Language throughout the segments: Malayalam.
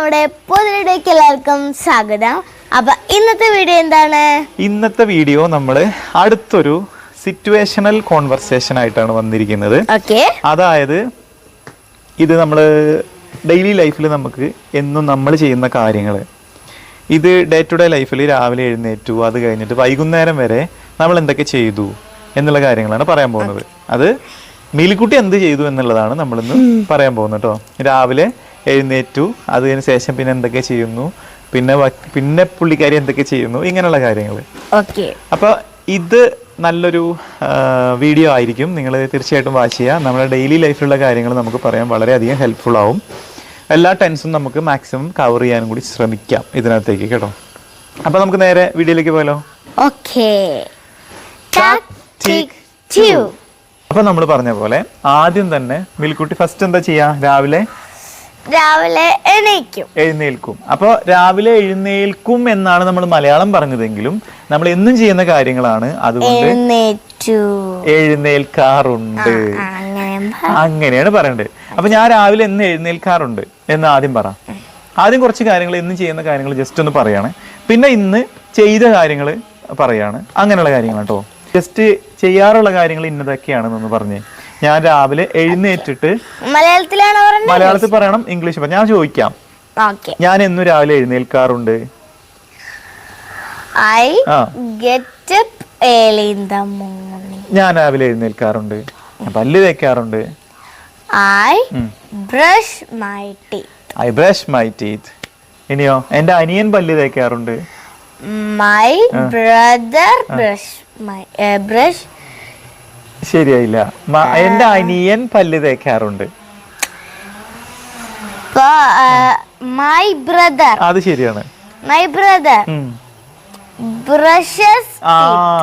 നമ്മുടെ പൊതുവിടേക്ക് എല്ലാവർക്കും സ്വാഗതം. അപ്പൊ ഇന്നത്തെ വീഡിയോ എന്താണ്? ഇന്നത്തെ വീഡിയോ നമ്മൾ അടുത്തൊരു സിറ്റുവേഷണൽ കോൺവെർസേഷൻ ആയിട്ടാണ് വന്നിരിക്കുന്നത്. ഓക്കെ. അതായത് ഇത് നമ്മൾ ഡെയിലി ലൈഫിൽ നമുക്ക് എന്നും നമ്മൾ ചെയ്യുന്ന കാര്യങ്ങൾ ഇത് ഡേ ടു ഡേ ലൈഫിൽ രാവിലെ എഴുന്നേറ്റു അത് കഴിഞ്ഞിട്ട് വൈകുന്നേരം വരെ നമ്മൾ എന്തൊക്കെ ചെയ്തു എന്നുള്ള കാര്യങ്ങളാണ് പറയാൻ പോകുന്നത്. അത് മേലിക്കുട്ടി എന്ത് ചെയ്തു എന്നുള്ളതാണ് നമ്മളിന്ന് പറയാൻ പോകുന്നത് കേട്ടോ. രാവിലെ എഴുന്നേറ്റു. അതിന് ശേഷം പിന്നെ എന്തൊക്കെ ചെയ്യുന്നു? പിന്നെ പിന്നെ പുള്ളിക്കാരി എന്തൊക്കെ ചെയ്യുന്നു? ഇങ്ങനെയുള്ള കാര്യങ്ങൾ. ഓക്കെ. അപ്പോൾ ഇത് നല്ലൊരു വീഡിയോ ആയിരിക്കും. നിങ്ങൾ തീർച്ചയായിട്ടും വാച്ച് ചെയ്യുക. നമ്മുടെ ഡെയിലി ലൈഫിലുള്ള കാര്യങ്ങൾ നമുക്ക് പറയാൻ വളരെയധികം ഹെൽപ്ഫുൾ ആവും. എല്ലാ ടെൻസും നമുക്ക് മാക്സിമം കവർ ചെയ്യാനും കൂടി ശ്രമിക്കാം ഇതിനകത്തേക്ക് കേട്ടോ. അപ്പോൾ നമുക്ക് നേരെ വീഡിയോയിലേക്ക് പോയാലോ? ഓക്കെ. അപ്പോൾ നമ്മൾ പറഞ്ഞ പോലെ ആദ്യം തന്നെ മിൽക്കുട്ടി ഫസ്റ്റ് എന്താ ചെയ്യാ? രാവിലെ രാവിലെ എണീക്കും. എഴുന്നേൽക്കും. അപ്പോൾ രാവിലെ എഴുന്നേൽക്കും എന്നാണ് നമ്മൾ മലയാളം പറഞ്ഞതെങ്കിലും നമ്മൾ എന്നും ചെയ്യുന്ന കാര്യങ്ങളാണ്. അതുകൊണ്ട് എഴുന്നേൽക്കാറുണ്ട്. അങ്ങനെയാണ് പറയണ്ടത് അപ്പൊ ഞാൻ രാവിലെ എന്ന് എഴുന്നേൽക്കാറുണ്ട് എന്ന് ആദ്യം പറ. ആദ്യം കുറച്ച് കാര്യങ്ങൾ ഇന്ന് ചെയ്യുന്ന കാര്യങ്ങൾ ജസ്റ്റ് ഒന്ന് പറയാണ്. പിന്നെ ഇന്ന് ചെയ്ത കാര്യങ്ങൾ പറയാണ്. അങ്ങനെയുള്ള കാര്യങ്ങൾ കേട്ടോ ജസ്റ്റ് ചെയ്യാറുള്ള കാര്യങ്ങൾ ഇന്നതൊക്കെയാണെന്നൊന്ന് പറഞ്ഞേ. ഞാൻ രാവിലെ എഴുന്നേറ്റിട്ട് മലയാളത്തിലാണ് മലയാളത്തിൽ പറയണം ഇംഗ്ലീഷ് ഞാൻ ചോദിക്കാം. ഞാൻ എന്നും രാവിലെ എഴുന്നേൽക്കാറുണ്ട്. I get up early in the morning. ഞാൻ രാവിലെ എഴുന്നേൽക്കാറുണ്ട്. ഞാൻ പല്ല് തേക്കാറുണ്ട്. I brush my teeth. I brush my teeth. ഇനിയോ? എന്റെ അനിയൻ പല്ല് തേക്കാറുണ്ട്. My brother brush my brush ശരിയായില്ല. എന്റെ അനിയൻ പല്ല് തേക്കാറുണ്ട്. മൈ ബ്രദർ അത് ശരിയാണ്. മൈ ബ്രദർ ബ്രഷസ് ആ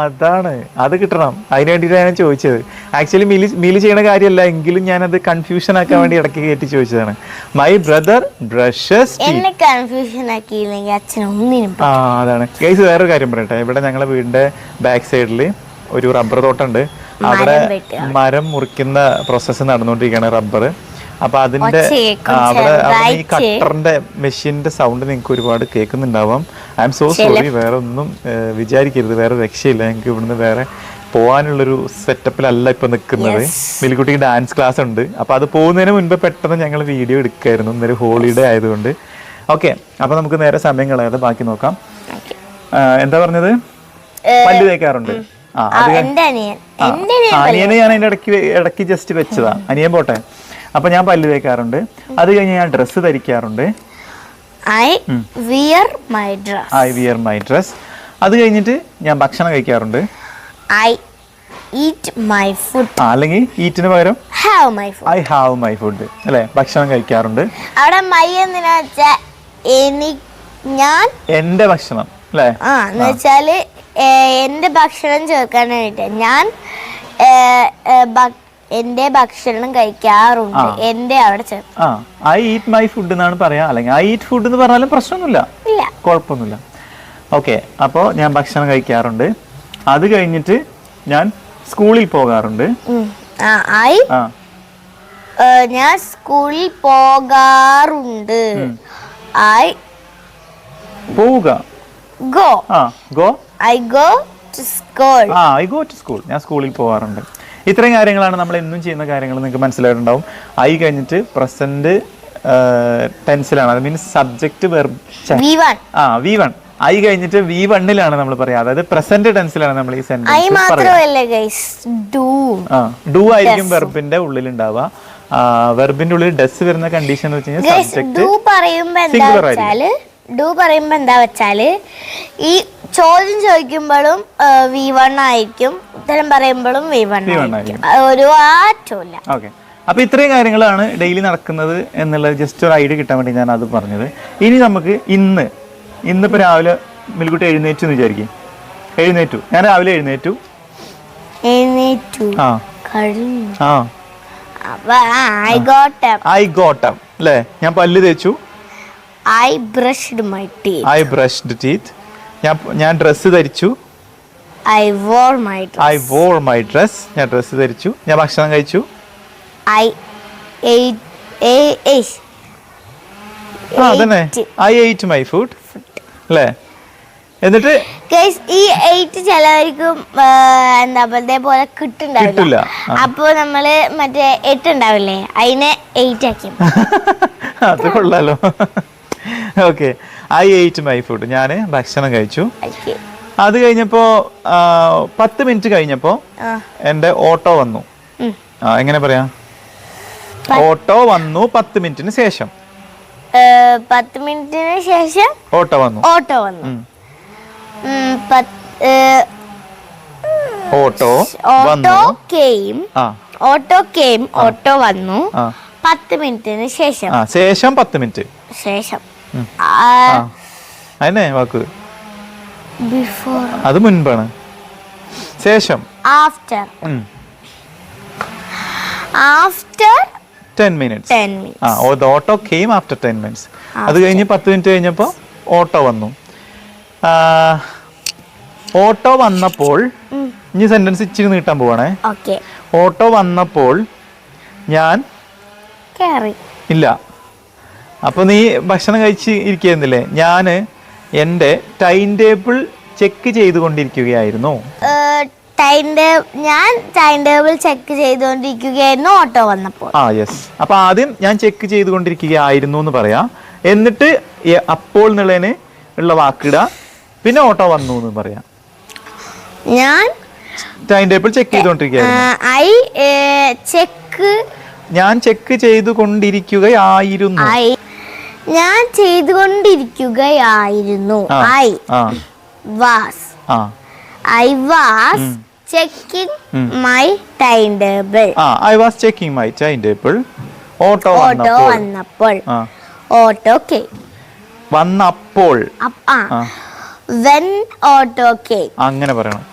അതാണ്. അത് കിട്ടണം. അതിന് വേണ്ടിയിട്ടാണ് ഞാൻ ചോദിച്ചത്. ആക്ച്വലി മിലി മിലി ചെയ്യണ കാര്യമല്ല എങ്കിലും ഞാൻ അത് കൺഫ്യൂഷൻ ആക്കാൻ വേണ്ടി ഇടയ്ക്ക് കയറ്റി ചോദിച്ചതാണ്. മൈ ബ്രദർ ബ്രഷസ് എന്നെ കൺഫ്യൂഷൻ ആക്കിയില്ലെങ്കിൽ അച്ഛനൊന്നിനും ആ അതാണ്. ഗൈസ് വേറൊരു കാര്യം പറയട്ടെ. ഇവിടെ ഞങ്ങളുടെ വീടിന്റെ ബാക്ക് സൈഡിൽ ഒരു റബ്ബർ തോട്ടമുണ്ട്. അവിടെ മരം മുറിക്കുന്ന പ്രോസസ്സ് നടന്നുകൊണ്ടിരിക്കുകയാണ് റബ്ബർ അപ്പൊ അതിന്റെ അവിടെ ഈ. കട്ടറിന്റെ മെഷീന്റെ സൗണ്ട് നിങ്ങൾക്ക് ഒരുപാട് കേൾക്കുന്നുണ്ടാവാം. ഐ എം സോ സോറി വേറെ ഒന്നും വിചാരിക്കരുത്. വേറെ രക്ഷയില്ല. ഞങ്ങൾക്ക് ഇവിടുന്ന് വേറെ പോകാനുള്ളൊരു സെറ്റപ്പിലല്ല ഇപ്പൊ നിൽക്കുന്നത്. മിലിക്കുട്ടിക്ക് ഡാൻസ് ക്ലാസ് ഉണ്ട്. അപ്പൊ അത് പോകുന്നതിന് മുൻപ് പെട്ടെന്ന് ഞങ്ങൾ വീഡിയോ എടുക്കായിരുന്നു. ഇന്നൊരു ഹോളിഡേ ആയതുകൊണ്ട്. ഓക്കെ അപ്പൊ നമുക്ക് നേരെ സമയം കളയാതെ ബാക്കി നോക്കാം. എന്താ പറഞ്ഞത്? പല്ല് തേക്കാറുണ്ട്. എന്റെ അനിയൻ. അനിയനെ ഞാൻ അതിന്റെ ഇടയ്ക്ക് ഇടയ്ക്ക് ജസ്റ്റ് വെച്ചതാ. അനിയൻ പോട്ടെ. അപ്പൊ ഞാൻ പല്ല് തേക്കാറുണ്ട്. അത് കഴിഞ്ഞ് ഞാൻ dress ധരിക്കാറുണ്ട്. I wear my dress I wear my dress അത് കഴിഞ്ഞിട്ട് ഞാൻ ഭക്ഷണം കഴിക്കാറുണ്ട്. ഐ ഈറ്റ് മൈ ഫുഡ് അല്ലെങ്കിൽ ഈറ്റിന് പകരം have my food I have my food അല്ലേ? ഭക്ഷണം കഴിക്കാറുണ്ട്. അവിടെ മൈ എന്തിനാ വെച്ചാ എനിക്ക് ഞാൻ എന്റെ ഭക്ഷണം. അല്ലേ? ആ എന്ന് വെച്ചാൽ ഏ, എന്റെ ഭക്ഷണം ചേർക്കാനായിട്ട് ഞാൻ എന്റെ ഭക്ഷണം കഴിക്കാറുണ്ട്. എന്റെ അവിടെ ഐ ഈറ്റ് മൈ ഫുഡ് എന്നാണ് പറയാ. അല്ലെങ്കിൽ ഐ ഈറ്റ് ഫുഡ് എന്ന് പറഞ്ഞാലും പ്രശ്നമൊന്നുമില്ല. കുഴപ്പമൊന്നുമില്ല. ഓക്കെ അപ്പോൾ ഞാൻ ഭക്ഷണം കഴിക്കാറുണ്ട്. അത് കഴിഞ്ഞിട്ട് ഞാൻ സ്കൂളിൽ പോകാറുണ്ട്. ഐ ഞാൻ സ്കൂളിൽ പോകാറുണ്ട്. ഐ പോവുക. Go go I go to school ആ ഐ ഗോ ടു സ്കൂൾ ഞാൻ സ്കൂളിൽ പോകാറുണ്ട് ഇത്രയും കാര്യങ്ങളാണ് നമ്മൾ എന്നും ചെയ്യുന്ന കാര്യങ്ങൾ നിങ്ങൾക്ക് മനസ്സിലായിട്ടുണ്ടാവും. ഐ കഴിഞ്ഞിട്ട് പ്രസന്റ് ടെൻസിലാണ് അത് മീൻസ് സബ്ജക്റ്റ് വെർബ് ആ വി വൺ ഐ കഴിഞ്ഞിട്ട് വി വണ്ണിലാണ് നമ്മൾ പറയാ. അതായത് പ്രസന്റ് ടെൻസിലാണ് നമ്മൾ ഈ സെന്റൻസ് I ഡു ആയിരിക്കും വെർബിന്റെ ഉള്ളിൽ ഉണ്ടാവുക വെർബിന്റെ ഉള്ളിൽ ഡസ് വരുന്ന കണ്ടീഷൻ എന്ന് വെച്ച് കഴിഞ്ഞാൽ സബ്ജക്ട് Singular വെച്ചാൽ ഡു പറയുമ്പോൾ എന്താ വെച്ചാൽ ഈ ചോദ്യം ചോദിക്കുമ്പോഴും വി വൺ ആയിരിക്കും. ഉത്തരം പറയുമ്പോഴും വി വൺ ആയിരിക്കും. ഒരു ആറ്റവും ഓക്കെ. അപ്പൊ ഇത്രയും കാര്യങ്ങളാണ് ഡെയിലി നടക്കുന്നത് എന്നുള്ളത് ജസ്റ്റ് ഒരു ഐഡിയ കിട്ടാൻ വേണ്ടി ഞാൻ അത് പറഞ്ഞത്. ഇനി നമുക്ക് ഇന്ന് ഇന്നിപ്പോ രാവിലെ മിൽക്കുട്ടി എഴുന്നേറ്റു എന്ന് വിചാരിക്കും. എഴുന്നേറ്റു. ഞാൻ രാവിലെ എഴുന്നേറ്റു. എഴുന്നേറ്റു. ആ. ആ. അപ്പൊ ഐ ഗോട്ട് ഐ ഗോട്ടം അല്ലേ? ഞാൻ പല്ല് തേച്ചു. I brushed my teeth. I brushed teeth. ഞാൻ ഞാൻ ഡ്രസ്സ് ധരിച്ചു. I wore my I wore my dress. ഞാൻ ഡ്രസ്സ് ധരിച്ചു. ഞാൻ ഭക്ഷണം കഴിച്ചു. ഐ ആ അതന്നെ. I ate my food. അല്ലേ? എന്നിട്ട് ഗൈസ് ഈ എയ്റ്റ് ചിലവർക്കും എന്താ കിട്ടില്ല. കിട്ടുണ്ടാവില്ല. അപ്പൊ നമ്മൾ മറ്റേ എട്ട് ഉണ്ടാവില്ലേ അതിനെ എയ്റ്റ് ആക്കി. അത് കൊള്ളാലോ. Okay I ate my food ഞാൻ ഭക്ഷണം കഴിച്ചു. അത് കഴിഞ്ഞപ്പോ പത്ത് മിനിറ്റ് കഴിഞ്ഞപ്പോ എന്റെ ഓട്ടോ വന്നു. എങ്ങനെ പറയാ? ഓട്ടോ വന്നു പത്ത് മിനിറ്റിന് ശേഷം. പത്ത് മിനിറ്റിന് ശേഷം ഓട്ടോ വന്നു. ഓട്ടോ വന്നു. Auto auto came auto came auto വന്നു. പത്ത് മിനിറ്റിന് ശേഷം. ശേഷം പത്ത് മിനിറ്റ്. ശേഷം. അതന്നെ വാക്ക്. ബിഫോർ അത് മുൻപാണ്. ശേഷം. ആഫ്റ്റർ ആഫ്റ്റർ ടെൻ മിനിറ്റ്സ് ആ ഓ the auto came after ten minutes അത് കഴിഞ്ഞ് പത്ത് മിനിറ്റ് കഴിഞ്ഞപ്പോൾ ഓട്ടോ വന്നു. ഓട്ടോ വന്നപ്പോൾ ഇനി സെന്റൻസ് ഇച്ചിരി നീട്ടാൻ പോവാണേ. ഓട്ടോ വന്നപ്പോൾ ഞാൻ ഇല്ല. അപ്പൊ നീ ഭക്ഷണം കഴിച്ച് ഇരിക്കുന്നില്ലേ ഞാൻ എന്റെ ടൈം ടേബിൾ ചെക്ക് ചെയ്തുകൊണ്ടിരിക്കുകയായിരുന്നു. ടൈം ടേബിൾ ഞാൻ ടൈം ടേബിൾ ചെക്ക് ചെയ്തുകൊണ്ടിരിക്കുകയായിരുന്നു ഓട്ടോ വന്നപ്പോൾ. ആ യെസ് അപ്പോൾ ആദ്യം ഞാൻ ചെക്ക് ചെയ്തുകൊണ്ടിരിക്കുകയായിരുന്നു എന്ന് പറയാം. എന്നിട്ട് അപ്പോൾ എന്നുള്ളതിന് ഉള്ള വാക്കിട. പിന്നെ ഓട്ടോ വന്നു എന്ന് പറയാം. ഞാൻ ടൈം ടേബിൾ ചെക്ക് ചെയ്തുകൊണ്ടിരിക്കുകയായിരുന്നു. ഐ ചെക്ക് ഞാൻ ചെക്ക് ചെയ്തുകൊണ്ടിരിക്കുകയായിരുന്നു. ഞാൻ ചെയ്തുകൊണ്ടിരിക്കുകയായിരുന്നു. I was. I was checking my time table I was checking my time table auto auto വന്നപ്പോൾ. Auto came. വന്നപ്പോൾ. When auto came. അങ്ങനെ പറയണം.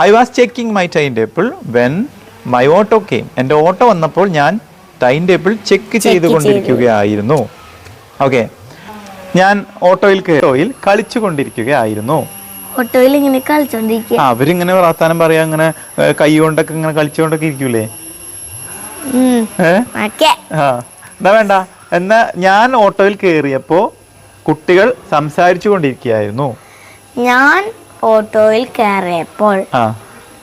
I was checking my time table when my auto came എന്റെ ഓട്ടോ വന്നപ്പോൾ ഞാൻ ടൈം ടേബിൾ ചെക്ക് ചെയ്തുകൊണ്ടിരിക്കുകയായിരുന്നു. ഓക്കെ ഞാൻ ഓട്ടോയിൽ ഓട്ടോയിൽ കളിച്ചു കൊണ്ടിരിക്കുകയായിരുന്നു ഓട്ടോയിൽ ഇങ്ങനെ കളിച്ചോണ്ടിരിക്കുക അവരിങ്ങനെ വർത്താനം പറയാ അങ്ങനെ കൈ കൊണ്ടൊക്കെ ഇങ്ങനെ കളിച്ചുകൊണ്ടൊക്കെ ഇരിക്കൂലേ? എന്നാ വേണ്ട. എന്നാ ഞാൻ ഓട്ടോയിൽ കയറിയപ്പോ കുട്ടികൾ സംസാരിച്ചു കൊണ്ടിരിക്കുകയായിരുന്നു ഞാൻ ഓട്ടോയിൽ കയറിയപ്പോൾ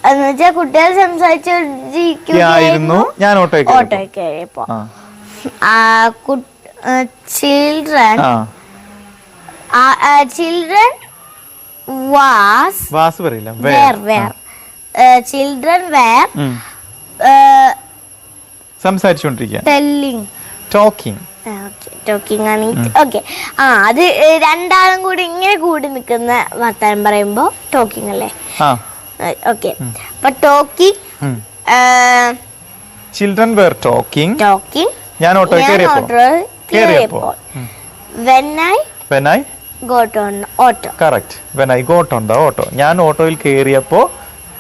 എന്നുവെച്ചാ കുട്ടികൾ സംസാരിച്ചു ഞാൻ ഓട്ടോയിൽ കയറിയപ്പോ ഓട്ടോയിൽ കയറിയപ്പോ ആ. ചിൽഡ്രൻ ചിൽഡ്രൻ വാസ് വാസ് പറയില്ല. വേർ വേർ ചിൽഡ്രൻ വേർ സംസാരിച്ചുകൊണ്ടിരിക്കുക ടെല്ലിങ് ടോക്കിംഗ് ടോക്കിംഗ് ആണ്. ഓക്കെ ആ അത് രണ്ടാളും കൂടി ഇങ്ങനെ കൂടി നിൽക്കുന്ന വർത്താനം പറയുമ്പോ ടോക്കിംഗ് അല്ലേ? ഓക്കെ അപ്പൊ talking children were talking talking ഞാൻ ഓട്ടോ കയറിയപ്പോ. കയറിയപ്പോൾ when I when I got on auto correct when I got on the auto ഞാൻ ഓട്ടോയിൽ കയറിയപ്പോ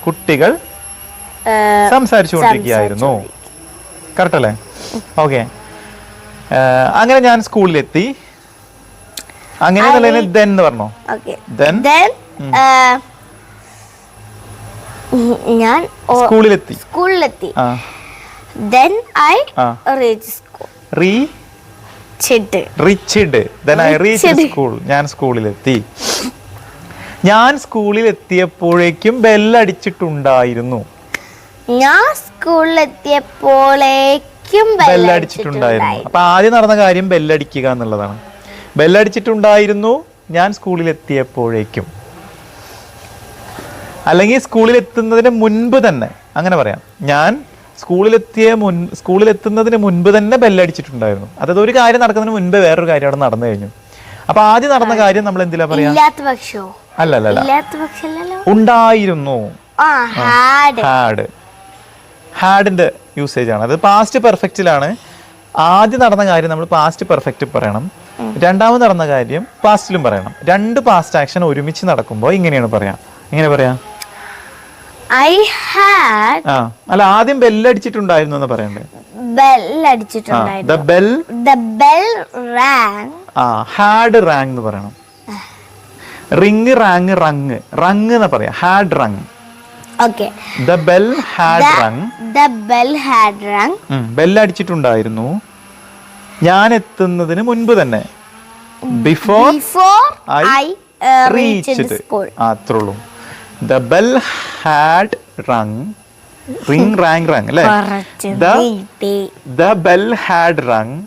കുട്ടികൾ സംസാരിച്ചുകൊണ്ടിരിക്കുകയായിരുന്നു. കറക്റ്റ് അല്ലേ? ഓക്കെ അങ്ങനെ ഞാൻ സ്കൂളിലെത്തി. അങ്ങനെ ദെൻ എന്ന് പറഞ്ഞോ? ദെൻ ഞാൻ സ്കൂളിലെത്തി. സ്കൂളിലെത്തി. Then I. Reach school re reached then I reach school ഞാൻ സ്കൂളിലെത്തി ഞാൻ സ്കൂളിൽ എത്തിയപ്പോഴേക്കും ബെല്ലടിച്ചിട്ടുണ്ടായിരുന്നു. ഞാൻ സ്കൂളിലെത്തിയപ്പോഴേക്കും ബെല്ലടിച്ചിട്ടുണ്ടായിരുന്നു. അപ്പൊ ആദ്യം നടന്ന കാര്യം ബെല്ലടിക്കുക എന്നുള്ളതാണ്. ബെല്ലടിച്ചിട്ടുണ്ടായിരുന്നു ഞാൻ സ്കൂളിൽ എത്തിയപ്പോഴേക്കും അല്ലെങ്കിൽ സ്കൂളിൽ എത്തുന്നതിന് മുൻപ് തന്നെ അങ്ങനെ പറയാം. ഞാൻ സ്കൂളിലെത്തിയ മുൻ സ്കൂളിലെത്തുന്നതിന് മുൻപ് തന്നെ ബെല്ലടിച്ചിട്ടുണ്ടായിരുന്നു. അതായത് ഒരു കാര്യം നടക്കുന്നതിന് മുൻപ് വേറൊരു കാര്യം അവിടെ നടന്നു കഴിഞ്ഞു. അപ്പൊ ആദ്യം നടന്ന കാര്യം നമ്മൾ എന്തിലാ പറയാ? ഇല്ലാത്ത പക്ഷോ? അല്ല അല്ല അല്ല ഇല്ലാത്ത പക്ഷല്ലോ ഉണ്ടായിരുന്നു ഹാഡ്. ഹാഡിന്റെ യൂസേജ് ആണ്. അത് പാസ്റ്റ് പെർഫെക്റ്റിലാണ് ആദ്യം നടന്ന കാര്യം നമ്മൾ പാസ്റ്റ് പെർഫെക്റ്റ് പറയണം. രണ്ടാമത് നടന്ന കാര്യം പാസ്റ്റിലും പറയണം. രണ്ട് പാസ്റ്റ് ആക്ഷൻ ഒരുമിച്ച് നടക്കുമ്പോൾ ഇങ്ങനെയാണ് പറയാം. ഇങ്ങനെ പറയാ. ഐ ഹാഡ് ആ അല്ല ആദ്യം ബെല്ലടിച്ചിട്ടുണ്ടായിരുന്നു എന്ന് പറയണ്ടേ? Bell അടിച്ചിട്ടുണ്ടായിരുന്നു. The bell the bell rang ആ ഹാഡ് റാങ് എന്ന് പറയണം. റിങ് റാങ് റങ് റങ് എന്ന് പറയാം? Had rung okay the bell had rung the bell had rung ബെല്ലടിച്ചിട്ടുണ്ടായിരുന്നു ഞാൻ എത്തുന്നതിന് മുൻപ് തന്നെ. Before before I reach reached അത്രേ ഉള്ളൂ. The bell had rung ring rang rung അല്ലേ the bell had rung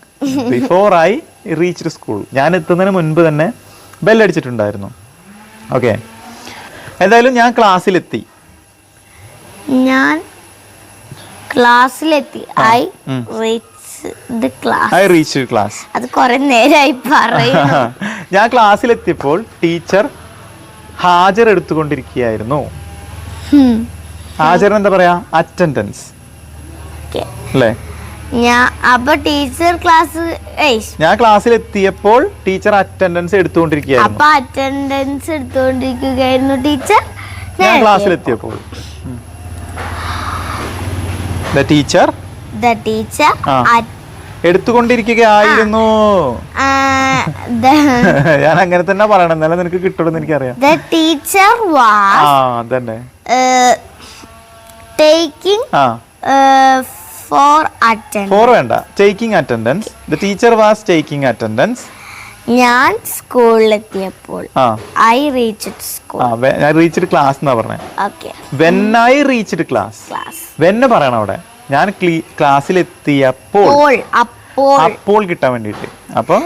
before I reach school ഞാൻ എത്തുന്നതിന് മുൻപ് തന്നെ ബെൽ അടിച്ചിട്ടുണ്ടായിരുന്നു ഓക്കെ എന്തായാലും ഞാൻ ക്ലാസ്സിലെത്തി. ഞാൻ ക്ലാസ്സിലെത്തി. I. Reach the class I reach class അത് കുറെ നേരമായി പറയുന്നു. ഞാൻ ക്ലാസ്സിലെത്തിയപ്പോൾ ടീച്ചർ ഹാജർ എടുത്തുകൊണ്ടിരിക്കുകയായിരുന്നു ഹാജർ എന്താ പറയാ അറ്റൻഡൻസ്. അല്ലേ? ഞാൻ ക്ലാസ്സിൽ ടീച്ചർ ക്ലാസ് ഞാൻ ക്ലാസ്സിലെത്തിയപ്പോൾ ടീച്ചർ അറ്റൻഡൻസ് എടുത്തുകൊണ്ടിരിക്കുകയായിരുന്നു. അപ്പൊ അറ്റൻഡൻസ് എടുത്തുകൊണ്ടിരിക്കുകയായിരുന്നു ടീച്ചർ. ഞാൻ ക്ലാസ്സിലെത്തിയപ്പോൾ. The teacher the teacher. എടുത്തുകൊണ്ടിരിക്കുകയായിരുന്നു. ഞാൻ അങ്ങനെ തന്നെ പറയണം. എന്നാലും നിനക്ക് കിട്ടണം എനിക്കറിയാം. അറിയാം ടീച്ചർ ആ അതന്നെ. ടേക്കിംഗ് ആ. ഫോർ അറ്റൻഡ് ഫോർ വേണ്ട. Taking attendance the teacher was taking attendance ഞാൻ സ്കൂളിലെത്തിയപ്പോൾ ഐ റീച്ച്ഡ് സ്കൂൾ. ഞാൻ റീച്ച്ഡ് ക്ലാസ് എന്നാ പറഞ്ഞേ. Okay. When I reached class വെന്ന് പറയണം അവിടെ. ഞാൻ ക്ലാസ്സിലെത്തിയപ്പോൾ അപ്പോൾ അപ്പോൾ. അപ്പോൾ കിട്ടാൻ വേണ്ടിയിട്ട്. അപ്പൊ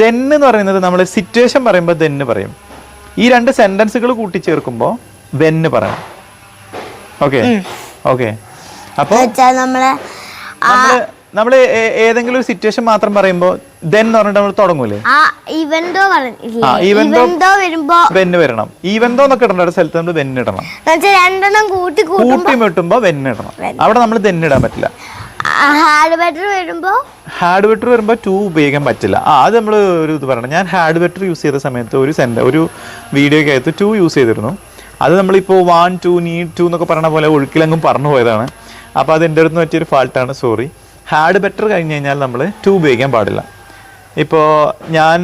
എന്ന് പറയുന്നത് നമ്മൾ സിറ്റുവേഷൻ പറയുമ്പോൾ ദെന്ന് പറയും. ഈ രണ്ട് സെന്റൻസുകൾ കൂട്ടിച്ചേർക്കുമ്പോൾ വെന്ന് പറയണം. ഓക്കെ ഓക്കെ അപ്പൊ വെച്ചാൽ നമ്മളെ ആ നമ്മൾ നമ്മൾ ഏതെങ്കിലും ഒരു സിറ്റുവേഷൻ മാത്രം പറയുമ്പോൾ ദെൻ എന്ന് പറഞ്ഞിട്ട് നമ്മൾ തുടങ്ങൂലേ? ആ ഇവന്റോ പറഞ്ഞില്ലേ? ആ, even though- ഇവന്റോ വരുമ്പോ വെന്ന് വരണം. ഈവന്തോ എന്നൊക്കെ ഇടേണ്ട സ്ഥലത്ത് നമ്മൾ വെന്ന് ഇടണം. രണ്ടെണ്ണം കൂട്ടി കൂട്ടുമ്പോ കൂട്ടി വെന്ന് ഇടണം. അവിടെ നമ്മൾ ദെന്ന് ഇടാൻ പറ്റില്ല. ഹാർഡ് ബെറ്റർ വരുമ്പോ? ഹാർഡ് വെറ്റർ വരുമ്പോൾ ടു ഉപയോഗിക്കാൻ പറ്റില്ല. ആ അത് നമ്മൾ ഒരു ഇത് പറയണം. ഞാൻ ഹാർഡ് യൂസ് ചെയ്ത സമയത്ത് ഒരു സെന്റർ ഒരു വീഡിയോക്കകത്ത് ടു യൂസ് ചെയ്തിരുന്നു. അത് നമ്മളിപ്പോൾ വൺ ടു നീഡ് ടു എന്നൊക്കെ പറഞ്ഞ പോലെ ഒഴുക്കിലെങ്ങും പറഞ്ഞു പോയതാണ്. അപ്പോൾ അത് എന്റെ അടുത്ത് പറ്റിയൊരു ഫാൾട്ടാണ് സോറി ഹാർഡ് ബെറ്റർ കഴിഞ്ഞ് കഴിഞ്ഞാൽ നമ്മൾ ടു ഉപയോഗിക്കാൻ പാടില്ല. ഇപ്പോൾ ഞാൻ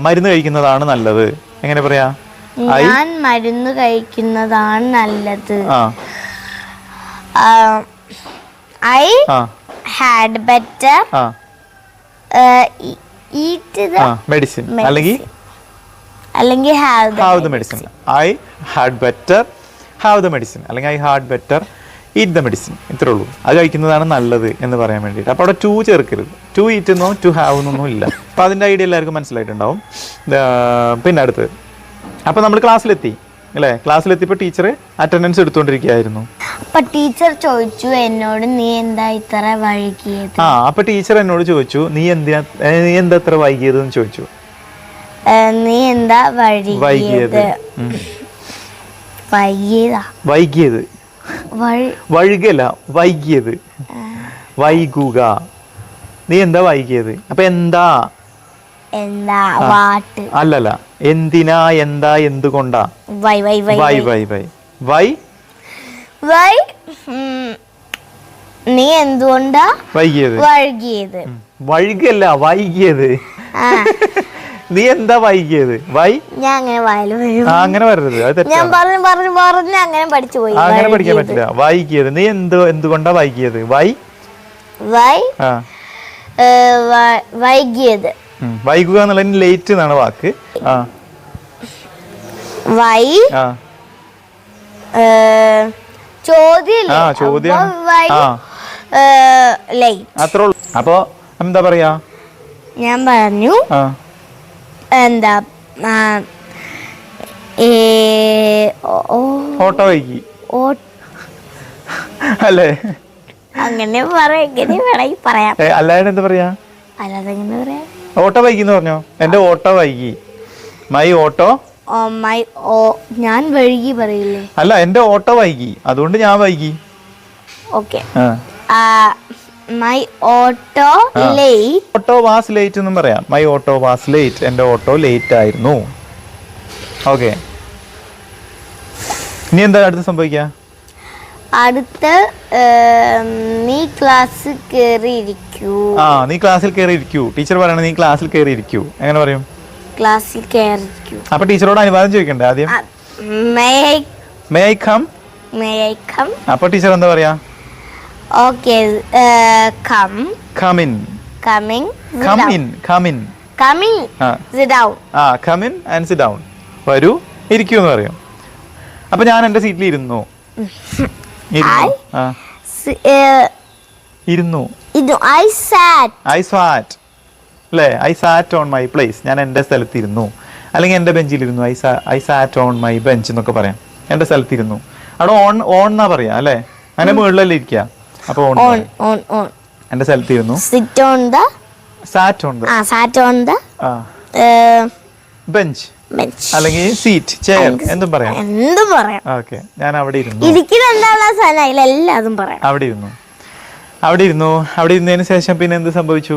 മരുന്ന് കഴിക്കുന്നതാണ് നല്ലത്. എങ്ങനെ പറയാ? ഞാൻ മരുന്ന് കഴിക്കുന്നതാണ് നല്ലത്. I had better eat medicine. അല്ലെങ്കിൽ അല്ലെങ്കിൽ have have the medicine. I had better have the medicine. അല്ലെങ്കിൽ I had better eat the medicine ഇത്രേ ഉള്ളൂ. അത് കഴിക്കുന്നതാണ് നല്ലത് എന്ന് പറയാൻ വേണ്ടിയിട്ട്. അപ്പോൾ അവിടെ ടു ചേർക്കരുത്. ടു ഈറ്റ് എന്നോ ടു ഹാവ് എന്നൊന്നും ഇല്ല. അപ്പോൾ അതിന്റെ ഐഡിയ എല്ലാവർക്കും മനസ്സിലായിട്ടുണ്ടാവും. പിന്നെ അടുത്ത് അപ്പോൾ നമ്മൾ ക്ലാസ്സിലെത്തി അല്ലേ? ക്ലാസ്സിലെത്തിയപ്പോൾ ടീച്ചർ അറ്റൻഡൻസ് എടുത്തുകൊണ്ടിരിക്കുകയായിരുന്നു അപ്പൊ ടീച്ചർ ചോദിച്ചു എന്നോട് നീ എന്താ ഇത്ര വൈകിയത്? ആ അപ്പോൾ ടീച്ചർ എന്നോട് ചോദിച്ചു നീ എന്തിനാ നീ എന്താ ഇത്ര വൈകിയത് എന്ന് ചോദിച്ചു നീ എന്താ വൈകിയത്. വൈകിയതാ. വഴുകല വൈകിയത്. വൈകുക. നീ എന്താ വൈകിയത്? അപ്പൊ എന്താ? അല്ലല്ല എന്തിനാ എന്താ എന്തുകൊണ്ടാ? Why why why why why. Why why. നീ എന്തുകൊണ്ടാ വൈകിയത്. വൈകിയത് വൈകല്ല വൈകിയത്. നീ എന്താ വൈകിയത്? വൈ? ഞാൻ അങ്ങനെ വായിൽ ആ അങ്ങനെ വരരുത്. അത് ഞാൻ തെറ്റാണ് പറഞ്ഞു പറഞ്ഞു പറഞ്ഞു അങ്ങനെ പഠിച്ചു പോയി. ആ, അങ്ങനെ പഠിക്കാൻ. പറ്റില്ല. വൈകിയത്. നീ എന്ത് എന്തുകൊണ്ടാ വൈകിയത്? വൈ? വൈ? ആ. ഏ, വ- വൈകിയത്. ഉം. വൈകുക എന്നുള്ളതിന് ലേറ്റ് എന്നാണ് വാക്ക്. ആ. വൈ? ആ. ഏ, ചോദ്യം ആ, ചോദ്യം. വൈ ആ. ലൈറ്റ് അത്രേ ഉള്ളൂ. അപ്പൊ എന്താ പറയാ? ഞാൻ പറഞ്ഞു ആ. എന്താ ഓട്ടോ അല്ലേ? അങ്ങനെ പറയാം. പറയാം അല്ലാതെ എന്താ പറയാ? അല്ലാതെ എങ്ങനെ ഓട്ടോ ബൈക്ക് എന്ന് പറഞ്ഞോ? എന്റെ ഓട്ടോ വൈകി. My auto? മൈ ഓ ഞാൻ വഴുകി പറയില്ലേ? അല്ല എന്റെ ഓട്ടോ വൈകി. അതുകൊണ്ട് ഞാൻ വൈകി. ഓക്കെ. ആ. My auto. Late auto was late എന്നും പറയാം. മൈ ഓട്ടോ വാസ് ലേറ്റ് എന്റെ ഓട്ടോ ലേറ്റ് ആയിരുന്നു. ഓക്കെ ഇനി എന്താ അടുത്ത് സംഭവിക്കുക? അടുത്ത നീ ക്ലാസ് കയറിയിരിക്കൂ ആ നീ ക്ലാസ്സിൽ കയറി ഇരിക്കൂ ടീച്ചർ പറയണത് നീ ക്ലാസ്സിൽ കയറി ഇരിക്കൂ എങ്ങനെ പറയും? ക്ലാസ്സിൽ കയറിയിരിക്കൂ അപ്പോൾ ടീച്ചറോട് അനുവാദം ചോദിക്കണ്ടേ ആദ്യം? May may I come may I come അപ്പോൾ ടീച്ചർ എന്താ പറയാ? Okay come come in sit come in come in coming ആ. ഡൗൺ ആ come in and sit down വരൂ. ഇരിക്കൂ എന്ന് പറയും. അപ്പൊ ഞാൻ എന്റെ സീറ്റിൽ ഇരുന്നു. ഇരുന്നു ആ. ഇരുന്നു. ഇത് ഐ സാറ്റ് ഐ സാറ്റ് അല്ലേ? I sat on my place ഞാൻ എന്റെ സ്ഥലത്ത് ഇരുന്നു അല്ലെങ്കിൽ എന്റെ ബെഞ്ചിലിരുന്നു. ഐ സാ I sat on my bench എന്നൊക്കെ പറയാം. എന്റെ സ്ഥലത്തിരുന്നു. അവിടെ ഓൺ ഓൺ എന്നാ പറയാ അല്ലേ? അതിന്റെ മുകളിലല്ലേ ഇരിക്കുക? അപ്പോൾ ഓൺ ഓൺ ഓൺ ഓൺ സ്ഥലത്ത് ഇരുന്നു sit on the sat on the ആ സാറ്റ് ഓൺ ദ ബെഞ്ച് അല്ലെങ്കിൽ സീറ്റ് ചെയർ എന്തും പറയാം. എന്തും പറയാം. ഓക്കെ ഞാൻ അവിടെ ഇരുന്നു. ഇരിക്കുന്ന എന്താണ് സ്ഥലം എല്ലാതും പറയാം. അവിടെ ഇരുന്നു. അവിടെ ഇരുന്നു. അവിടെ ഇരുന്നതിന് ശേഷം പിന്നെ എന്ത് സംഭവിച്ചു?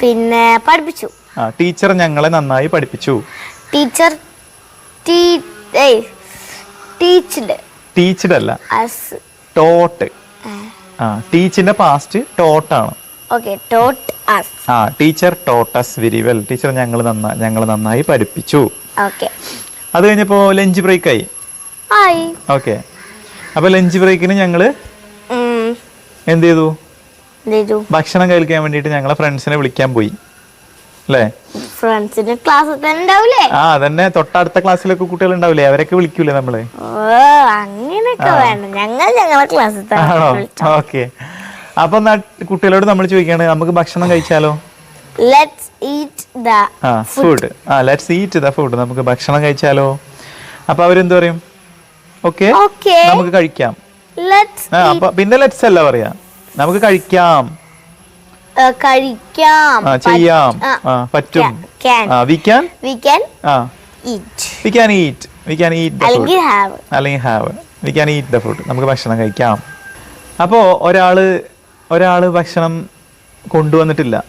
പിന്നെ പഠിപ്പിച്ചു. ആ ടീച്ചർ ഞങ്ങളെ നന്നായി പഠിപ്പിച്ചു. ടീച്ചർ ടീച്ച്ഡ് അല്ല. ടോട്ട് ആ ടീച്ചിന്റെ പാസ്റ്റ് ടോട്ടാണ് ഓക്കെ ടോട്ട് അസ് ആ teacher taught us very well teacher ഞങ്ങൾ നന്നാ ഞങ്ങൾ നന്നായി പഠിപ്പിച്ചു. ഓക്കെ അത് കഴിഞ്ഞപ്പോൾ ലഞ്ച് ബ്രേക്ക് ആയി? ആയി. ഓക്കെ അപ്പോൾ ലഞ്ച് ബ്രേക്കിന് ഞങ്ങൾ എന്ത് ചെയ്തു? ഭക്ഷണം കഴിക്കാൻ വേണ്ടിയിട്ട് ഞങ്ങളെ ഫ്രണ്ട്സിനെ വിളിക്കാൻ പോയി. അല്ലേ ക്ലാസ് തന്നെ ഉണ്ടാവില്ലേ ആ അതന്നെ. തൊട്ടടുത്ത ക്ലാസ്സിലൊക്കെ കുട്ടികൾ ഉണ്ടാവില്ലേ അവരൊക്കെ വിളിക്കൂലേ നമ്മൾ? ഓ അങ്ങനെയൊക്കെ വേണം. ഞങ്ങൾ ഞങ്ങളെ ക്ലാസ്സിൽ ആണോ? തന്നെ ഓക്കെ. അപ്പൊ എന്നാ കുട്ടികളോട് നമ്മൾ ചോദിക്കാണ് നമുക്ക് ഭക്ഷണം കഴിച്ചാലോ? ലെറ്റ്സ് ഈറ്റ് ദ ആ ഫുഡ് ആ ലെറ്റ്സ് ഈറ്റ് ദ ഫുഡ് നമുക്ക് ഭക്ഷണം കഴിച്ചാലോ? അപ്പൊ അവരെന്ത് പറയും? ഓക്കെ നമുക്ക് കഴിക്കാം. ലെറ്റ്സ് ആ അപ്പൊ പിന്നെ ലെറ്റ്സ് അല്ല പറയാ. നമുക്ക് കഴിക്കാം. കഴിക്കാം. ചെയ്യാം. പറ്റും. We can we can eat we can eat we can eat അല്ലെങ്കിൽ ഹാവ് അല്ലെങ്കിൽ have we can eat the food നമുക്ക് ഭക്ഷണം കഴിക്കാം. അപ്പോൾ ഒരാൾ ഒരാൾ ഭക്ഷണം കൊണ്ടുവന്നിട്ടില്ല.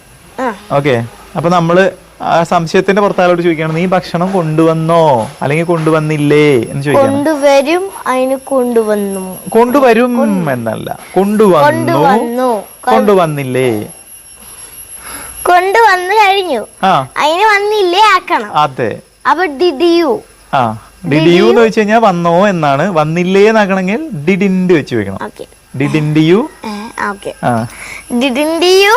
ഓക്കെ. അപ്പൊ നമ്മൾ ആ സംശയത്തിന്റെ പുറത്താളോട് ചോദിക്കുകയാണ് നീ ഭക്ഷണം കൊണ്ടുവന്നോ? അല്ലെങ്കിൽ കൊണ്ടുവന്നില്ലേ? എന്ന് ചോദിക്കണം കൊണ്ടുവരും അതിന് കൊണ്ടുവന്നു. കൊണ്ടുവരും എന്നല്ല. കൊണ്ടുവന്നു. കൊണ്ടുവന്നില്ലേ? കൊണ്ടുവന്നു കഴിഞ്ഞു. അതിന് വന്നില്ലേ ആക്കണം. അതെ. അപ്പൊ ഡിഡിയു. ആ. ഡിഡിയു എന്ന് വെച്ച് കഴിഞ്ഞാൽ വന്നോ എന്നാണ്. വന്നില്ലേ എന്നാക്കണമെങ്കിൽ ഡിഡിൻഡ് വെച്ച് വെക്കണം. Didn't you. Didn't you didn't you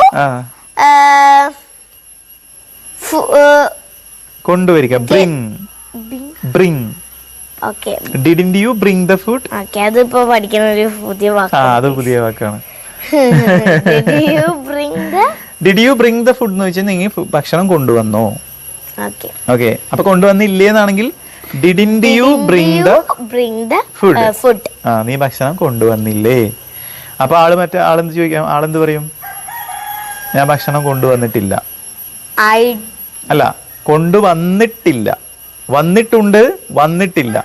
കൊണ്ടുവരിക. Bring. Bring. Okay. Didn't you bring the food. അതിപ്പോ പഠിക്കുന്ന ഒരു പുതിയ വാക്കാണ്. വാക്ക് അത് പുതിയ വാക്കാണ്. Did you bring the did you bring the food എന്ന് വെച്ചാൽ നിങ്ങൾ ഭക്ഷണം കൊണ്ടുവന്നോ? ഓക്കെ അപ്പൊ കൊണ്ടുവന്നില്ലേന്നാണെങ്കിൽ didn't you bring the bring the Food. Food ആ നീ ഭക്ഷണം കൊണ്ടുവന്നില്ലേ? അപ്പൊ ആൾ മറ്റേ ആളെന്ത് ചോദിക്കാം? ആളെന്ത് പറയും? ഞാൻ ഭക്ഷണം കൊണ്ടുവന്നിട്ടില്ല. അല്ല കൊണ്ടുവന്നിട്ടില്ല. വന്നിട്ടുണ്ട് വന്നിട്ടില്ല.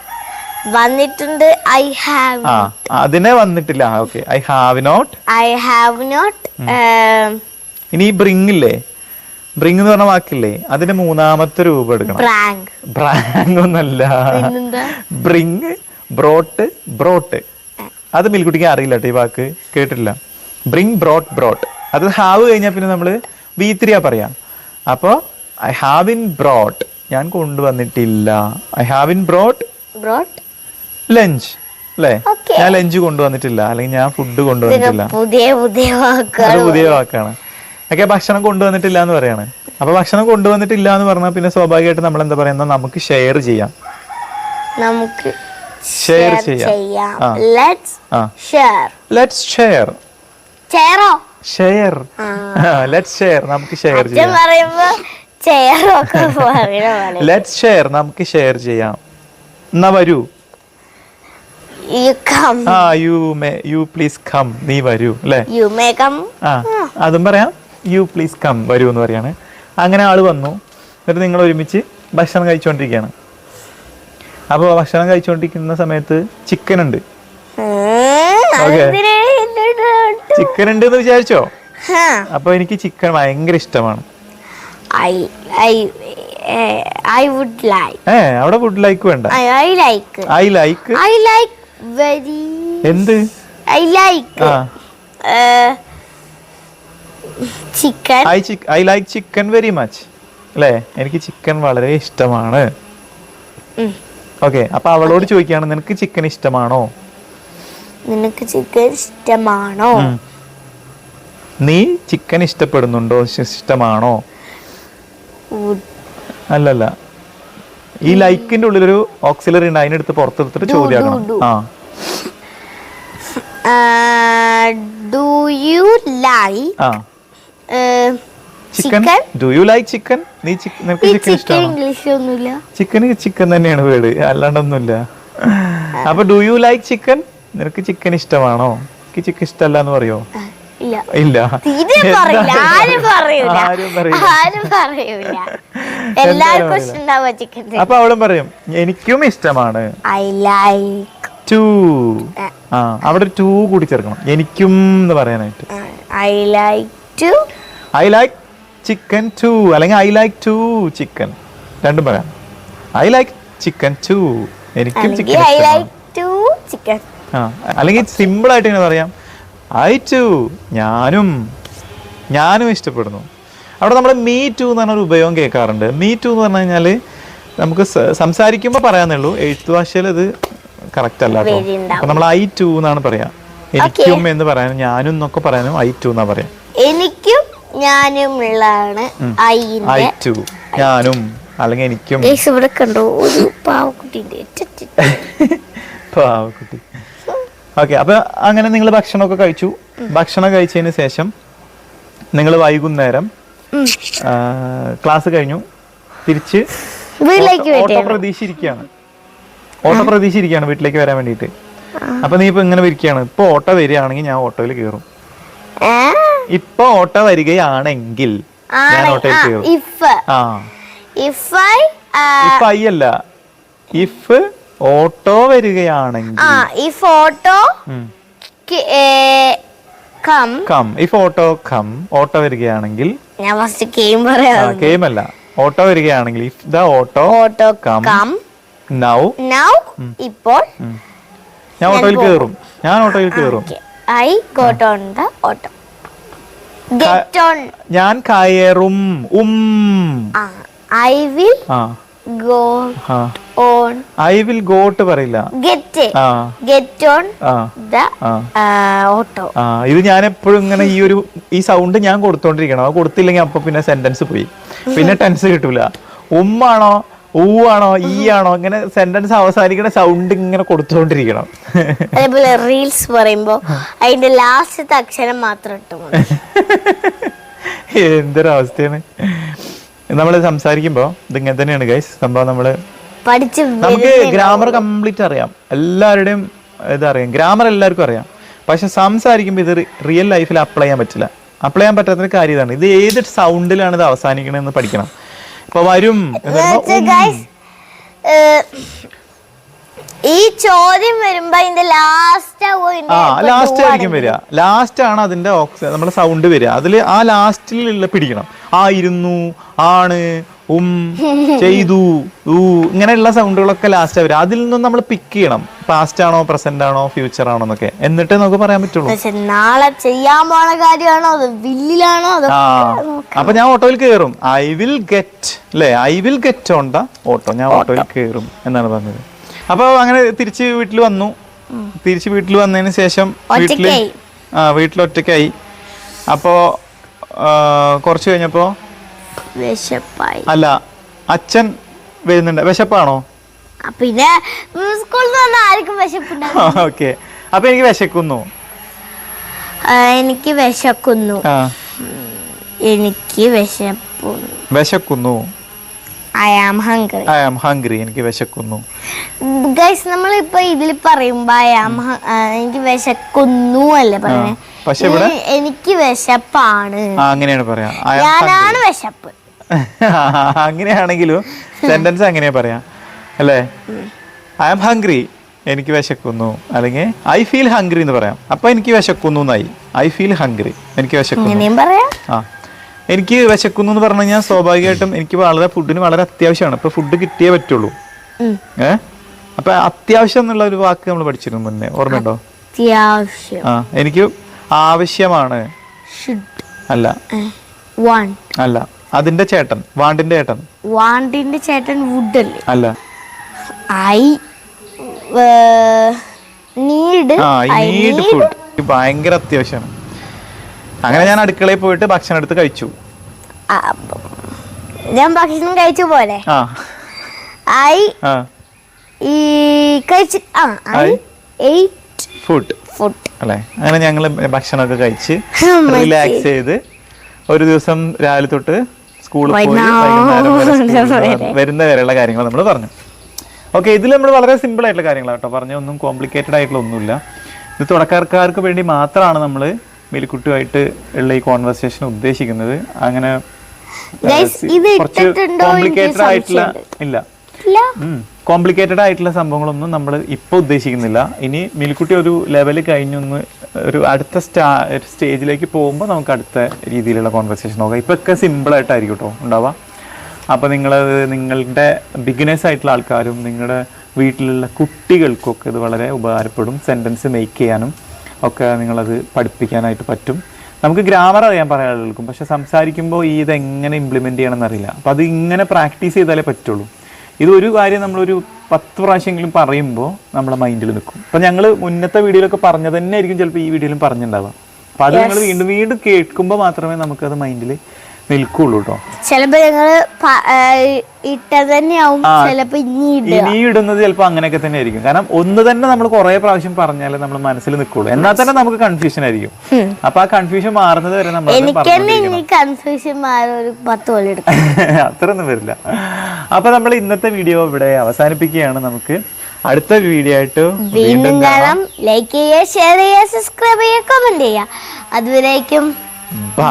വന്നിട്ടുണ്ട് ഐ ഹാവ് ആ അതിനെ വന്നിട്ടില്ല. Okay I have not I have not ഇനി ഈ ബ്രിങ് ഇല്ലേ ബ്രിങ് എന്ന് പറഞ്ഞ വാക്കില്ലേ? അതിന്റെ മൂന്നാമത്തെ രൂപം എടുക്കണം. ബ്രാങ് ഒന്നല്ല. ബ്രിങ് ബ്രോട്ട് ബ്രോട്ട് അത് മിൽക്കുട്ടിക്ക് അറിയില്ല കേട്ടോ ഈ വാക്ക് കേട്ടിട്ടില്ല. ബ്രിങ് ബ്രോട്ട് ബ്രോട്ട് അത് ഹാവ് കഴിഞ്ഞാൽ പിന്നെ നമ്മൾ വി ത്രീയാ പറയാം. അപ്പോൾ ഐ ഹാവ് ഇൻ ബ്രോട്ട് ഞാൻ കൊണ്ടുവന്നിട്ടില്ല. I haven't brought brought lunch അല്ലേ ഞാൻ ലഞ്ച് കൊണ്ടുവന്നിട്ടില്ല. അല്ലെങ്കിൽ ഞാൻ ഫുഡ് കൊണ്ടുവന്നിട്ടില്ല. പുതിയ പുതിയ വാക്കാണ്. ഒക്കെ ഭക്ഷണം കൊണ്ടുവന്നിട്ടില്ല എന്ന് പറയാണ്. അപ്പൊ ഭക്ഷണം കൊണ്ടുവന്നിട്ടില്ല എന്ന് പറഞ്ഞാൽ പിന്നെ സ്വാഭാവികമായിട്ട് നമ്മൾ എന്താ പറയുന്നത് നമുക്ക് ഷെയർ ചെയ്യാം. നമുക്ക് ഷെയർ ചെയ്യാം. Let's share share let's share നമുക്ക് ഷെയർ ചെയ്യാം. ലെറ്റ്സ് ഷെയർ നമുക്ക് ഷെയർ ചെയ്യാം. എന്നാ വരൂ. You may you please come നീ വരൂ അല്ലേ? യു മേ കം അതും പറയാം. യു പ്ലീസ് കം വരൂ എന്ന് പറയാണ്. അങ്ങനെ ആൾ വന്നു. എന്നിട്ട് നിങ്ങൾ ഒരുമിച്ച് ഭക്ഷണം കഴിച്ചുകൊണ്ടിരിക്കുകയാണ് അപ്പോൾ ഭക്ഷണം കഴിച്ചുകൊണ്ടിരിക്കുന്ന സമയത്ത് ചിക്കൻ ഉണ്ട്. ചിക്കൻ ഉണ്ട് എന്ന് വിചാരിച്ചോ? അപ്പോൾ എനിക്ക് ചിക്കൻ ഭയങ്കര ഇഷ്ടമാണ്. I I would like a അവിടെ ഫുഡ് ലൈക്ക് വേണ്ട. I like I like I like very എന്ത്? I like chicken I I like chicken very much അല്ലേ? എനിക്ക് ചിക്കൻ വളരെ ഇഷ്ടമാണ്. ഓക്കെ അപ്പൊ അവളോട് ചോദിക്കുകയാണ് നിനക്ക് ചിക്കൻ ഇഷ്ടമാണോ? നിനക്ക് ചിക്കൻ ഇഷ്ടമാണോ. നീ ചിക്കൻ ഇഷ്ടപ്പെടുന്നുണ്ടോ? ഇഷ്- ഇഷ്ടമാണോ? അല്ലല്ല. ഈ ലൈക്കിന്റെ ഉള്ളിലൊരു ഓക്സിലറി ഉണ്ട് അതിനെടുത്ത് പുറത്തെടുത്തിട്ട് ചോദ്യമാക്കണം. ആ. like ആ. uh, chicken? Do you like chicken നീ ചിക്കൻ നിനക്ക് ചിക്കൻ ചിക്കൻ ഇഷ്ടമാണോ ഇംഗ്ലീഷിലൊന്നുമില്ല. ചിക്കന് ചിക്കൻ തന്നെയാണ് വീട് അല്ലാണ്ടൊന്നുമില്ല. അപ്പൊ ഡു യു ലൈക്ക് ചിക്കൻ നിനക്ക് ചിക്കൻ ഇഷ്ടമാണോ? എനിക്ക് ചിക്കൻ ഇഷ്ടമല്ല എന്ന് പറയോ? ഇല്ല അപ്പൊ അവളും പറയും എനിക്കും ഇഷ്ടമാണ്. ടു ആ. അവിടെ ടു കൂടി ചേർക്കണം. എനിക്കും എന്ന് പറയാനായിട്ട്. I like too I like chicken too അല്ലെങ്കിൽ ഐ ലൈക്ക് ടു ചിക്കൻ രണ്ടും പറയാം. ഐ ലൈക്ക് ചിക്കൻ ടു എനിക്കും chicken I like too chicken ആ അല്ലെങ്കിൽ സിമ്പിൾ ആയിട്ട് ഇങ്ങനെ പറയാം. ഐ ടു ഞാനും. ഞാനും ഇഷ്ടപ്പെടുന്നു. അവിടെ നമ്മൾ മീ ടു എന്ന് പറഞ്ഞൊരു ഉപയോഗം കേൾക്കാറുണ്ട്. മീ ടു എന്ന് പറഞ്ഞു കഴിഞ്ഞാൽ നമുക്ക് സംസാരിക്കുമ്പോൾ പറയാന്നുള്ളൂ. എഴുത്തു ഭാഷയിൽ ഇത് കറക്റ്റ് അല്ല കേട്ടോ. നമ്മൾ ഐ ടു എന്നാണ് പറയാ. എനിക്കും എന്ന് പറയാനും ഞാനും എന്നൊക്കെ പറയാനും ഐ ടു എന്നാ പറയാം. എനിക്കും ഞാനും ഉള്ളതാണ് ഐ ടു. ഞാനും അല്ലെങ്കിൽ എനിക്കും. ഇവിടെ കണ്ടോ? ഒരു പാവക്കുട്ടിന്റെ പാവക്കുട്ടി. ഓക്കെ അപ്പൊ അങ്ങനെ നിങ്ങൾ ഭക്ഷണമൊക്കെ കഴിച്ചു. ഭക്ഷണം കഴിച്ചതിന് ശേഷം നിങ്ങൾ വൈകുന്നേരം ക്ലാസ് കഴിഞ്ഞു. തിരിച്ച് ഓട്ടോ വരും പ്രതീക്ഷ ഓട്ടോ പ്രതീക്ഷ വീട്ടിലേക്ക് വരാൻ വേണ്ടിയിട്ട്. അപ്പൊ നീ ഇപ്പൊ ഇങ്ങനെ ഇരിക്കുകയാണ്. ഇപ്പൊ ഓട്ടോ വരികയാണെങ്കിൽ ഞാൻ ഓട്ടോയിൽ കയറും. ഇപ്പൊ ഓട്ടോ വരികയാണെങ്കിൽ ഞാൻ കയറും ഇഫ് ഐ അല്ല. ഇഫ് ഓട്ടോ വരികയാണെങ്കിൽ if auto come come. If auto come auto വരികയാണെങ്കിൽ ഞാൻ ഫസ്റ്റ് ഗെയിം പറയാം. ഗെയിം അല്ല. ഓട്ടോ വരികയാണെങ്കിൽ if the auto auto. Come. Now now ഇപ്പോൾ ഞാൻ ഓട്ടോയിൽ കേറും. ഞാൻ ഓട്ടോയിൽ കയറും I got on the auto. Get on. ഞാൻ കയറും. ഉം. I will go on. I will got പറയില്ല. Get. Get on the auto. ഇത് ഞാൻ എപ്പോഴും ഇങ്ങനെ ഈ ഒരു ഈ സൗണ്ട് ഞാൻ കൊടുത്തോണ്ടിരിക്കണം. അത് കൊടുത്തില്ലെങ്കിൽ അപ്പൊ പിന്നെ സെന്റൻസ് പോയി. പിന്നെ ടെൻസ് കിട്ടൂല. ഉമ്മാണോ? ഊവാണോ ഈ ആണോ ഇങ്ങനെ സെന്റൻസ് അവസാനിക്കുന്ന സൗണ്ട് ഇങ്ങനെ കൊടുത്തോണ്ടിരിക്കണം അതേപോലെ റീൽസ് പറയുമ്പോ അതിന്റെ ലാസ്റ്റത്തെ അക്ഷരം മാത്രം ഇട്ടു. എന്തൊരവസ്ഥയാണ്. നമ്മൾ സംസാരിക്കുമ്പോൾ ഇതിങ്ങനെ തന്നെയാണ് ഗൈസ് സംഭവം നമ്മൾ പഠിച്ച് നമുക്ക് ഗ്രാമർ കംപ്ലീറ്റ് അറിയാം. എല്ലാവരുടെയും ഇതറിയാം. ഗ്രാമർ എല്ലാവർക്കും അറിയാം. പക്ഷെ സംസാരിക്കുമ്പോൾ ഇത് റിയൽ ലൈഫിൽ അപ്ലൈ ചെയ്യാൻ പറ്റില്ല. അപ്ലൈ ചെയ്യാൻ പറ്റാത്തൊരു കാര്യം ഇതാണ്. ഇത് ഏത് സൗണ്ടിലാണ് ഇത് അവസാനിക്കണമെന്ന് പഠിക്കണം. ഇപ്പൊ വരും എന്ന് പറയുമ്പോ ഉം. ഗൈസ് ഈ ചോദ്യം വരുമ്പോ അതിന്റെ ലാസ്റ്റ് ആ ലാസ്റ്റ് ആയിരിക്കും വരിക. ലാസ്റ്റ് ആണ് അതിന്റെ ഓക്സിജൻ നമ്മുടെ സൗണ്ട് വരിക. അതിൽ ആ ലാസ്റ്റിലുള്ള പിടിക്കണം. ആയിരുന്നു ആണ് ഉം ചെയ്തു ഊ ഇങ്ങനെയുള്ള സൗണ്ടുകളൊക്കെ ലാസ്റ്റ് വരിക. അതിൽ നിന്നും നമ്മൾ പിക്ക് ചെയ്യണം. പാസ്റ്റ് ആണോ പ്രസന്റ് ആണോ ഫ്യൂച്ചർ ആണോ എന്നൊക്കെ. എന്നിട്ട് നമുക്ക് പറയാൻ പറ്റുള്ളൂ. പക്ഷെ നാളെ ചെയ്യാൻ പോണ കാര്യമാണോ അത് വില്ലിലാണോ അത് ആ. അപ്പൊ ഞാൻ ഓട്ടോയിൽ കയറും ഐ വിൽ ഗെറ്റ് അല്ലേ I will get on the auto ഞാൻ ഓട്ടോയിൽ കയറും എന്നാണ് പറഞ്ഞത്. അപ്പൊ അങ്ങനെ തിരിച്ച് വീട്ടിൽ വന്നു. തിരിച്ച് വീട്ടിൽ വന്നതിന് ശേഷം വീട്ടിൽ ആ വീട്ടിൽ ഒറ്റയ്ക്കായി അപ്പോ കുറച്ച് കഴിഞ്ഞപ്പോ വിശപ്പായി. അല്ല അച്ഛൻ വരുന്നുണ്ട്. വിശപ്പാണോ? പിന്നെ സ്കൂളിൽ നിന്ന് വന്ന ആർക്കും വിശപ്പുണ്ടാകും ഓക്കെ. അപ്പൊ എനിക്ക് വിശക്കുന്നു. എനിക്ക് വിശക്കുന്നു. എനിക്ക് വിശപ്പുന്നു വിശക്കുന്നു. I am hungry I am hungry എനിക്ക് വിശക്കുന്നു. ഗൈസ് നമ്മളിപ്പോ ഇതിൽ പറയുമ്പോ ഐ ആം എനിക്ക് വിശക്കുന്നു അല്ലേ പറയുന്നത് പക്ഷെ ഇവിടെ എനിക്ക് വിശപ്പാണ്. അങ്ങനെയാണ് പറയാ. ഞാനാണ് വിശപ്പ്. അങ്ങനെയാണെങ്കിലും സെന്റൻസ് അങ്ങനെ പറയാം. അല്ലേ? ഐ ആം ഹംഗ്രി എനിക്ക് വിശക്കുന്നു. അല്ലെങ്കിൽ ഐ ഫീൽ ഹംഗ്രി എന്ന് പറയാം. അപ്പൊ എനിക്ക് വിശക്കുന്നു എന്നായി ഐ ഫീൽ ഹംഗ്രി എനിക്ക് വിശക്കുന്നു. ആ. എനിക്ക് വിശക്കുന്നു എന്ന് പറഞ്ഞു കഴിഞ്ഞാൽ സ്വാഭാവികമായിട്ടും എനിക്ക് വളരെ ഫുഡിന് വളരെ അത്യാവശ്യമാണ്. ഇപ്പൊ ഫുഡ് കിട്ടിയേ പറ്റുള്ളൂ. ഏ? അപ്പൊ അത്യാവശ്യം എന്നുള്ള ഒരു വാക്ക് നമ്മൾ പഠിച്ചിരുന്നു മുന്നേ. ഓർമ്മയുണ്ടോ? ആ എനിക്ക് ആവശ്യമാണ്. അല്ല. അല്ല. അതിന്റെ ചേട്ടൻ വാണ്ടിന്റെ ചേട്ടൻ. വാണ്ടിന്റെ ചേട്ടൻ വുഡ് അല്ലേ. അല്ല I need a need food ഭയങ്കര അത്യാവശ്യമാണ്. അങ്ങനെ ഞാൻ അടുക്കളയിൽ പോയിട്ട് ഭക്ഷണം എടുത്ത് കഴിച്ചു. ഞാൻ ഭക്ഷണം കഴിച്ചു പോലെ. ആ. ഐ ആ. ഈ കഴിച്ച് ആ ഐ ഫുഡ് ഫുഡ് അല്ലേ? അങ്ങനെ ഞങ്ങൾ ഭക്ഷണമൊക്കെ കഴിച്ച് റിലാക്സ് ചെയ്ത് ഒരു ദിവസം രാവിലെ തൊട്ട് സ്കൂളിൽ പോയി. വരുന്ന വരെയുള്ള കാര്യങ്ങൾ നമ്മൾ പറഞ്ഞു ഓക്കെ ഇതിൽ നമ്മൾ വളരെ സിമ്പിൾ ആയിട്ടുള്ള കാര്യങ്ങളാണ് കേട്ടോ. പറഞ്ഞ ഒന്നും കോംപ്ലിക്കേറ്റഡ് ആയിട്ടുള്ള ഒന്നുമില്ല. ഇത് തുടക്കക്കാർക്ക് വേണ്ടി മാത്രമാണ് നമ്മൾ മേലിക്കുട്ടിയുമായിട്ട് ഉള്ള ഈ കോൺവെർസേഷൻ ഉദ്ദേശിക്കുന്നത് അങ്ങനെ കുറച്ച് കോംപ്ലിക്കേറ്റഡ് ആയിട്ടുള്ള ഇല്ല. കോംപ്ലിക്കേറ്റഡ് ആയിട്ടുള്ള സംഭവങ്ങളൊന്നും നമ്മൾ ഇപ്പോൾ ഉദ്ദേശിക്കുന്നില്ല. ഇനി മിൽക്കുട്ടി ഒരു ലെവൽ കഴിഞ്ഞൊന്ന് ഒരു അടുത്ത സ്റ്റാ സ്റ്റേജിലേക്ക് പോകുമ്പോൾ നമുക്ക് അടുത്ത രീതിയിലുള്ള കോൺവെർസേഷൻ നോക്കാം. ഇപ്പൊ ഒക്കെ സിമ്പിൾ ആയിട്ടായിരിക്കും കേട്ടോ ഉണ്ടാവുക. അപ്പോൾ നിങ്ങൾ നിങ്ങളുടെ ബിഗിനേഴ്സ് ആയിട്ടുള്ള ആൾക്കാരും നിങ്ങളുടെ വീട്ടിലുള്ള കുട്ടികൾക്കൊക്കെ ഇത് വളരെ ഉപകാരപ്പെടും. സെന്റൻസ് മേക്ക് ചെയ്യാനും. ഒക്കെ നിങ്ങളത് പഠിപ്പിക്കാനായിട്ട് പറ്റും. നമുക്ക് ഗ്രാമർ അറിയാൻ പറയാൻ ആളുകൾക്കും പക്ഷെ സംസാരിക്കുമ്പോൾ ഈ ഇത് എങ്ങനെ ഇംപ്ലിമെന്റ് ചെയ്യണം എന്നറിയില്ല അപ്പം അത് ഇങ്ങനെ പ്രാക്ടീസ് ചെയ്താലേ പറ്റുള്ളൂ. ഇത് ഒരു കാര്യം നമ്മളൊരു പത്ത് പ്രാവശ്യമെങ്കിലും പറയുമ്പോൾ നമ്മുടെ മൈൻഡിൽ നിൽക്കും. അപ്പം ഞങ്ങൾ മുന്നത്തെ വീഡിയോയിലൊക്കെ പറഞ്ഞത് തന്നെ ആയിരിക്കും ചിലപ്പോൾ ഈ വീഡിയോയിലും പറഞ്ഞിട്ടുണ്ടാവുക. അപ്പോൾ അത് നിങ്ങൾ വീണ്ടും വീണ്ടും കേൾക്കുമ്പോൾ മാത്രമേ നമുക്കത് മൈൻഡിൽ നിൽക്കുള്ളൂ കേട്ടോ ചിലപ്പോ ഞങ്ങൾ ഇട്ടത് തന്നെയാവും. ചിലപ്പോ ഇനി ഇനി ഇടുന്നത് ചിലപ്പോൾ അങ്ങനെയൊക്കെ തന്നെ ആയിരിക്കും. കാരണം ഒന്ന് തന്നെ നമ്മൾ കുറെ പ്രാവശ്യം പറഞ്ഞാലേ നമ്മൾ മനസ്സിൽ നിൽക്കുള്ളൂ. എന്നാൽ തന്നെ നമുക്ക് കൺഫ്യൂഷൻ ആയിരിക്കും. അപ്പൊ ആ കൺഫ്യൂഷൻ മാറുന്നത് വരെ നമ്മൾ കൺഫ്യൂഷൻ അത്രയൊന്നും വരില്ല. അപ്പൊ നമ്മൾ ഇന്നത്തെ വീഡിയോ ഇവിടെ അവസാനിപ്പിക്കുകയാണ്. നമുക്ക് അടുത്ത വീഡിയോ ആയിട്ട് വീണ്ടും കാണാം. ലൈക്ക് ചെയ്യുക ഷെയർ ചെയ്യുക സബ്സ്ക്രൈബ് ചെയ്യുക കമന്റ് ചെയ്യുക. അതുവരേക്കും.